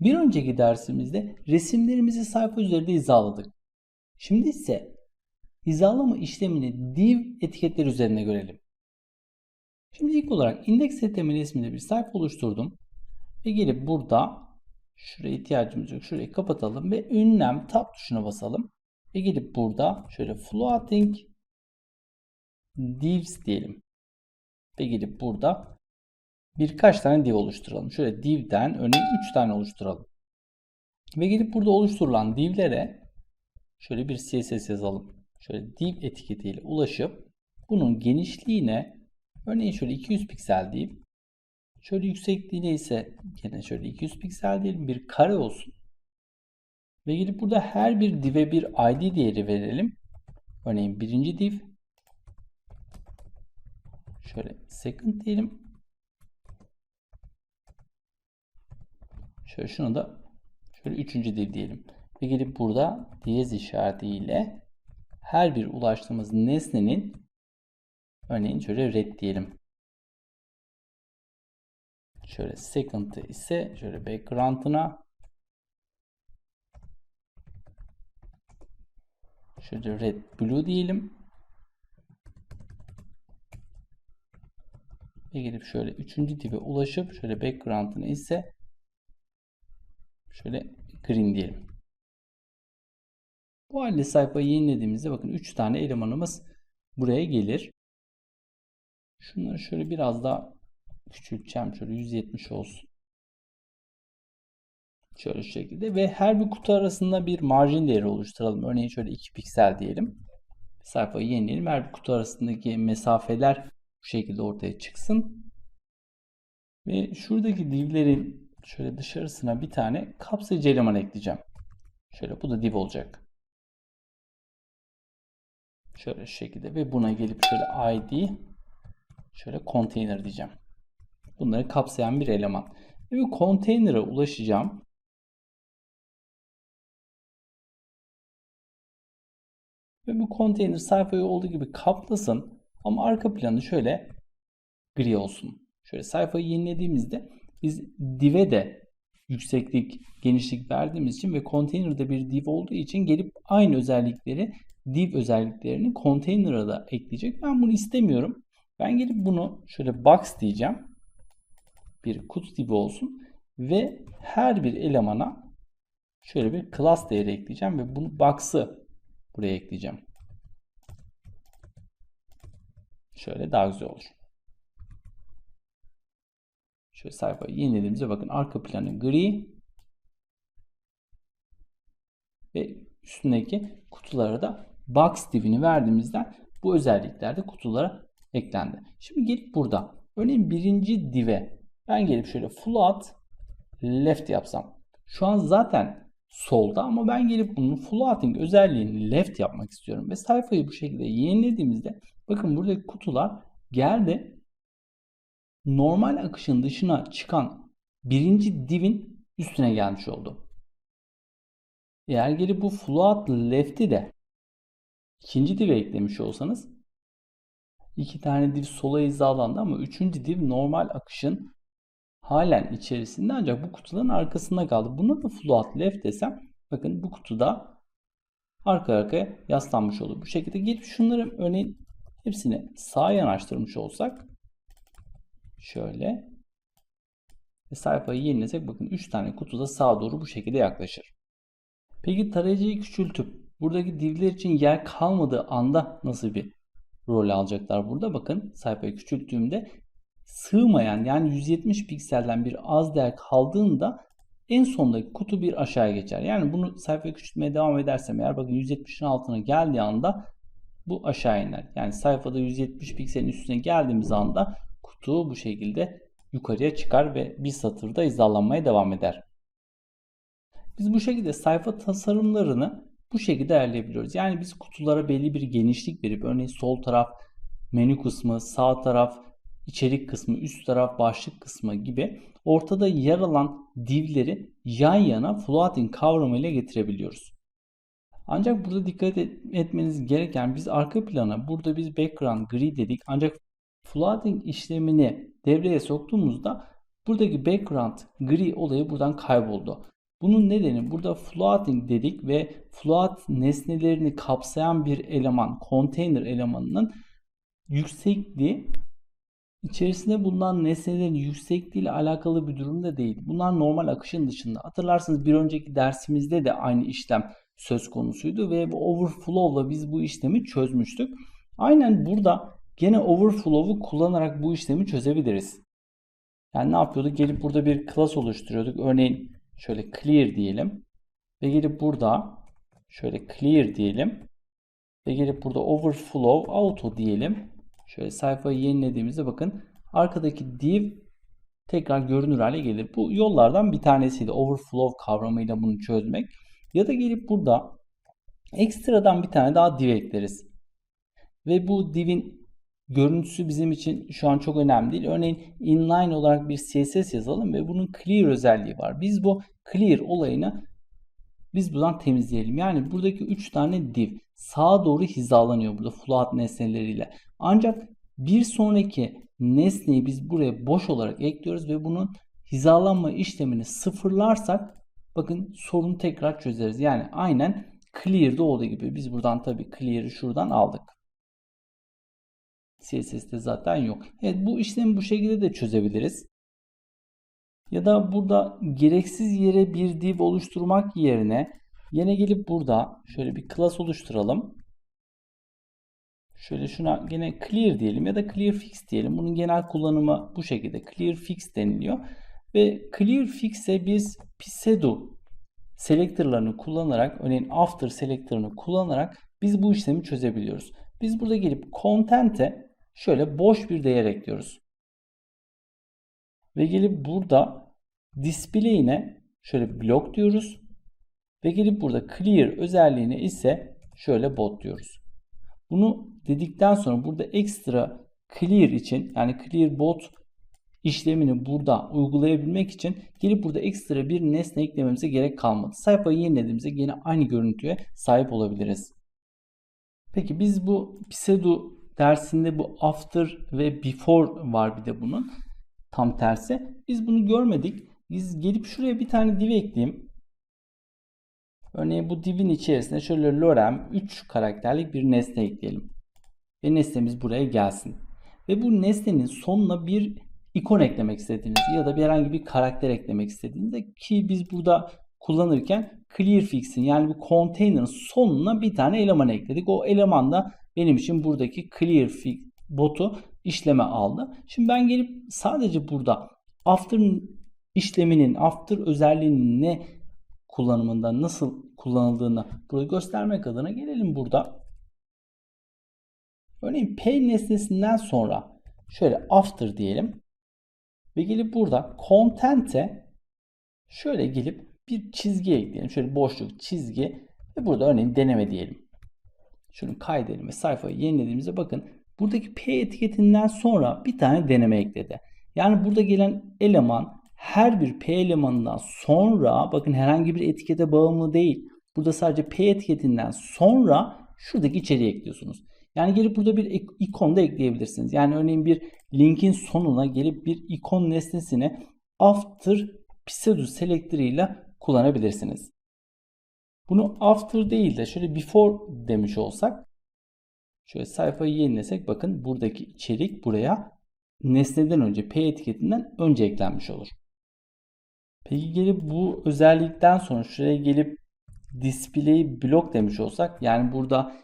Bir önceki dersimizde resimlerimizi sayfa üzerinde hizaladık. Şimdi ise hizalama işlemini div etiketler üzerine görelim. Şimdi ilk olarak indeks HTML isminde bir sayfa oluşturdum. Ve gelip burada şuraya ihtiyacımız yok. Şurayı kapatalım ve ünlem tab tuşuna basalım. Ve gelip burada şöyle floating divs diyelim. Ve gelip burada birkaç tane div oluşturalım. Şöyle divden örneğin 3 tane oluşturalım. Ve gelip burada oluşturulan divlere şöyle bir CSS yazalım. Şöyle div etiketiyle ulaşıp bunun genişliğine örneğin şöyle 200 piksel diyeyim. Şöyle yüksekliğine ise yine şöyle 200 piksel diyelim bir kare olsun. Ve gelip burada her bir div'e bir id değeri verelim. Örneğin birinci div. Şöyle second diyelim. Şöyle şunu da şöyle üçüncü div diyelim. Ve gelip burada diyez işaretiyle her bir ulaştığımız nesnenin örneğin şöyle red diyelim. Şöyle second'ı ise şöyle background'ına şöyle red blue diyelim. Ve gelip şöyle üçüncü dibe ulaşıp şöyle background'ını ise şöyle green diyelim. Bu halde sayfayı yenilediğimizde bakın 3 tane elemanımız buraya gelir. Şunları şöyle biraz daha küçülteceğim. Şöyle 170 olsun. Şöyle şu şekilde ve her bir kutu arasında bir marjin değeri oluşturalım. Örneğin şöyle 2 piksel diyelim. Sayfayı yenileyelim. Her bir kutu arasındaki mesafeler bu şekilde ortaya çıksın. Ve şuradaki divlerin şöyle dışarısına bir tane kapsayıcı eleman ekleyeceğim. Şöyle bu da div olacak. Şöyle şekilde ve buna gelip şöyle id şöyle container diyeceğim. Bunları kapsayan bir eleman. Ve bu container'a ulaşacağım. Ve bu container sayfayı olduğu gibi kaplasın. Ama arka planı şöyle gri olsun. Şöyle sayfayı yenilediğimizde biz div'e de yükseklik, genişlik verdiğimiz için ve container'da bir div olduğu için gelip aynı özellikleri div özelliklerini container'a da ekleyecek. Ben bunu istemiyorum. Ben gelip bunu şöyle box diyeceğim. Bir kutu divi olsun ve her bir elemana şöyle bir class değeri ekleyeceğim ve bunu box'ı buraya ekleyeceğim. Şöyle daha güzel olur. Şöyle sayfayı yenilediğimizde bakın arka planı gri ve üstündeki kutulara da box divini verdiğimizden bu özellikler de kutulara eklendi. Şimdi gelip burada örneğin birinci dive ben gelip şöyle float left yapsam. Şu an zaten solda ama ben gelip bunun floating özelliğini left yapmak istiyorum. Ve sayfayı bu şekilde yenilediğimizde bakın buradaki kutular geldi normal akışın dışına çıkan birinci divin üstüne gelmiş oldu. Eğer gelip bu float left'i de ikinci dive eklemiş olsanız iki tane div sola hizalandı ama üçüncü div normal akışın halen içerisinde ancak bu kutuların arkasında kaldı. Buna da float left desem bakın bu kutuda arka arkaya yaslanmış olur. Bu şekilde gelip şunları örneğin hepsini sağa yanaştırmış olsak Şöyle. Ve sayfayı yenilesek bakın 3 tane kutuda sağa doğru bu şekilde yaklaşır. Peki tarayıcıyı küçültüp buradaki divler için yer kalmadığı anda nasıl bir rol alacaklar burada? Bakın sayfayı küçülttüğümde sığmayan yani 170 pikselden bir az değer kaldığında en sondaki kutu bir aşağıya geçer. Yani bunu sayfayı küçültmeye devam edersem eğer bakın 170'in altına geldiği anda bu aşağı iner. Yani sayfada 170 pikselin üstüne geldiğimiz anda kutu bu şekilde yukarıya çıkar ve bir satırda hizalanmaya devam eder. Biz bu şekilde sayfa tasarımlarını bu şekilde ayarlayabiliyoruz. Yani biz kutulara belli bir genişlik verip örneğin sol taraf menü kısmı, sağ taraf içerik kısmı, üst taraf başlık kısmı gibi ortada yer alan divleri yan yana floating kavramıyla getirebiliyoruz. Ancak burada dikkat etmeniz gereken biz arka plana burada biz background gri dedik ancak flooding işlemini devreye soktuğumuzda buradaki background gri olayı buradan kayboldu. Bunun nedeni burada floating dedik ve float nesnelerini kapsayan bir eleman, container elemanının yüksekliği içerisinde bulunan nesnelerin yüksekliği ile alakalı bir durum da değil. Bunlar normal akışın dışında. Hatırlarsınız bir önceki dersimizde de aynı işlem söz konusuydu ve bu overflow'la biz bu işlemi çözmüştük. Aynen burada gene overflow'u kullanarak bu işlemi çözebiliriz. Yani ne yapıyorduk? Gelip burada bir class oluşturuyorduk. Örneğin şöyle clear diyelim. Ve gelip burada şöyle clear diyelim. Ve gelip burada overflow auto diyelim. Şöyle sayfayı yenilediğimizde bakın arkadaki div tekrar görünür hale gelir. Bu yollardan bir tanesiydi. Overflow kavramıyla bunu çözmek. Ya da gelip burada ekstradan bir tane daha div ekleriz. Ve bu divin görüntüsü bizim için şu an çok önemli değil. Örneğin inline olarak bir CSS yazalım ve bunun clear özelliği var. Biz bu clear olayını biz buradan temizleyelim. Yani buradaki 3 tane div sağa doğru hizalanıyor burada float nesneleriyle. Ancak bir sonraki nesneyi biz buraya boş olarak ekliyoruz ve bunun hizalanma işlemini sıfırlarsak bakın sorunu tekrar çözeriz. Yani aynen clear'da olduğu gibi biz buradan tabii clear'ı şuradan aldık. CSS'de zaten yok. Evet bu işlemi bu şekilde de çözebiliriz. Ya da burada gereksiz yere bir div oluşturmak yerine yine gelip burada şöyle bir class oluşturalım. Şöyle şuna gene clear diyelim ya da clear fix diyelim. Bunun genel kullanımı bu şekilde clear fix deniliyor. Ve clear fix'e biz pseudo selektörlerini kullanarak örneğin after selektörünü kullanarak biz bu işlemi çözebiliyoruz. Biz burada gelip content'e şöyle boş bir değer ekliyoruz. Ve gelip burada display'ine şöyle blok diyoruz. Ve gelip burada clear özelliğine ise şöyle bot diyoruz. Bunu dedikten sonra burada ekstra clear için yani clear bot işlemini burada uygulayabilmek için gelip burada ekstra bir nesne eklememize gerek kalmadı. Sayfayı yenilediğimizde yine aynı görüntüye sahip olabiliriz. Peki biz bu pseudo dersinde bu after ve before var bir de bunun. Tam tersi. Biz bunu görmedik. Biz gelip şuraya bir tane div ekleyeyim. Örneğin bu divin içerisine şöyle lorem 3 karakterlik bir nesne ekleyelim. Ve nesnemiz buraya gelsin. Ve bu nesnenin sonuna bir ikon eklemek istediğiniz ya da bir herhangi bir karakter eklemek istediğinizde ki biz burada kullanırken clear fix'in yani bu container'ın sonuna bir tane eleman ekledik. O eleman da benim için buradaki clear botu işleme aldı. Şimdi ben gelip sadece burada after işleminin after özelliğinin ne kullanımında nasıl kullanıldığını burada göstermek adına gelelim burada. Örneğin P nesnesinden sonra şöyle after diyelim. Ve gelip burada content'e şöyle gelip bir çizgi ekleyelim. Şöyle boşluk çizgi ve burada örneğin deneme diyelim. Şunu kaydedelim ve sayfayı yenilediğimizde bakın buradaki P etiketinden sonra bir tane deneme ekledi. Yani burada gelen eleman her bir P elemanından sonra bakın herhangi bir etikete bağımlı değil. Burada sadece P etiketinden sonra şuradaki içeriği ekliyorsunuz. Yani gelip burada bir ikon da ekleyebilirsiniz. Yani örneğin bir linkin sonuna gelip bir ikon nesnesini after pseudo selector ile kullanabilirsiniz. Bunu after değil de şöyle before demiş olsak şöyle sayfayı yenilesek bakın buradaki içerik buraya nesneden önce p etiketinden önce eklenmiş olur. Peki gelip bu özellikten sonra şuraya gelip display block demiş olsak yani burada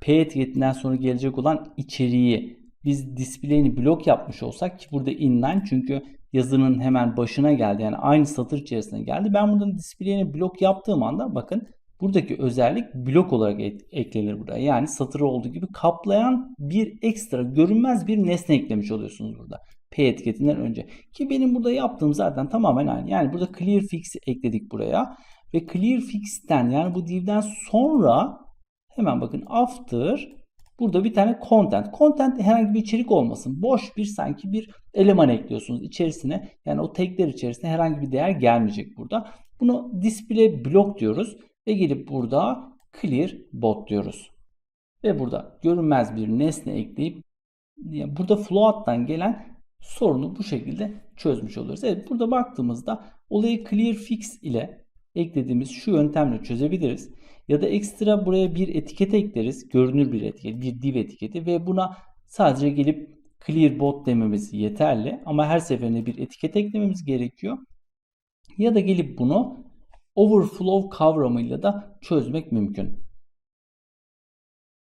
p etiketinden sonra gelecek olan içeriği biz display'ini blok yapmış olsak ki burada inline çünkü yazının hemen başına geldi yani aynı satır içerisine geldi. Ben buradan display'ini blok yaptığım anda bakın buradaki özellik blok olarak eklenir buraya. Yani satırı olduğu gibi kaplayan bir ekstra görünmez bir nesne eklemiş oluyorsunuz burada. P etiketinden önce. Ki benim burada yaptığım zaten tamamen aynı. Yani burada clear fix ekledik buraya. Ve clear fix'ten yani bu divden sonra hemen bakın after burada bir tane content. Content herhangi bir içerik olmasın. Boş bir sanki bir eleman ekliyorsunuz içerisine. Yani o tagler içerisine herhangi bir değer gelmeyecek burada. Bunu display block diyoruz. Ve gelip burada clear bot diyoruz. Ve burada görünmez bir nesne ekleyip burada float'tan gelen sorunu bu şekilde çözmüş oluyoruz. Evet burada baktığımızda olayı clear fix ile eklediğimiz şu yöntemle çözebiliriz. Ya da ekstra buraya bir etiket ekleriz. Görünür bir etiket, bir div etiketi ve buna sadece gelip clear bot dememiz yeterli. Ama her seferinde bir etiket eklememiz gerekiyor. Ya da gelip bunu overflow kavramıyla da çözmek mümkün.